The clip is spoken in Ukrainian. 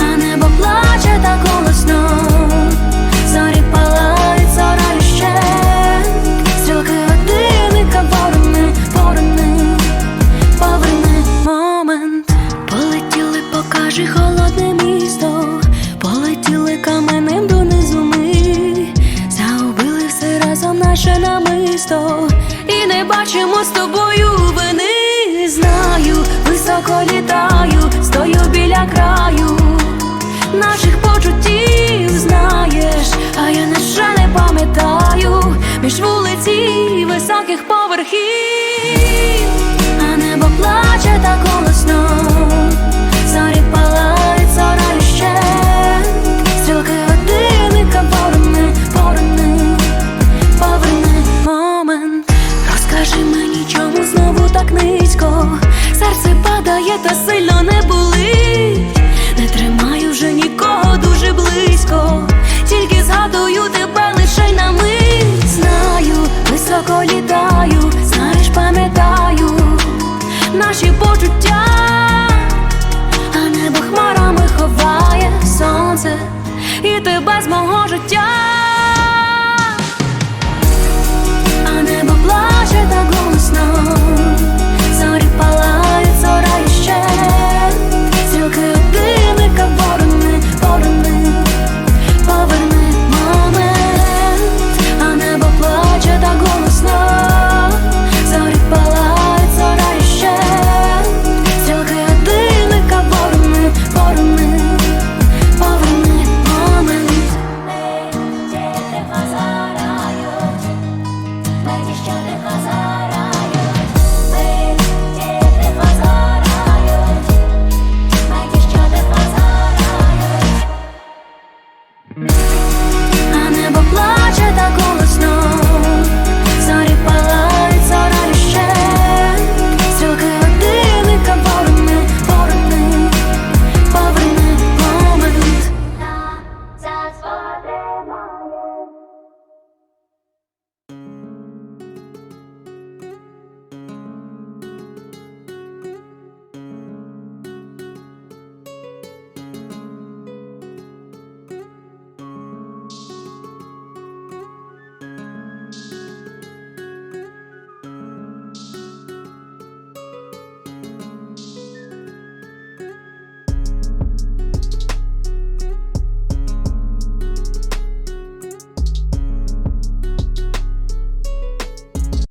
А небо плаче так голосно, зорі палають, зорою ще. Стрілки годинника ворони, ворони. Полетіли, покажи холодне місто, полетіли каменем намисто, і не бачимо з тобою вини. Знаю, високо літаю, стою біля краю. Наших почуттів знаєш, а я на ще не пам'ятаю. Між вулиці високих по як низько, серце падає, та сильно не болить, не тримаю вже нікого дуже близько, тільки згадую тебе лише на мить. Знаю, високо літаю, знаєш, пам'ятаю наші почуття, а небо хмарами ховає сонце і тебе з мого життя.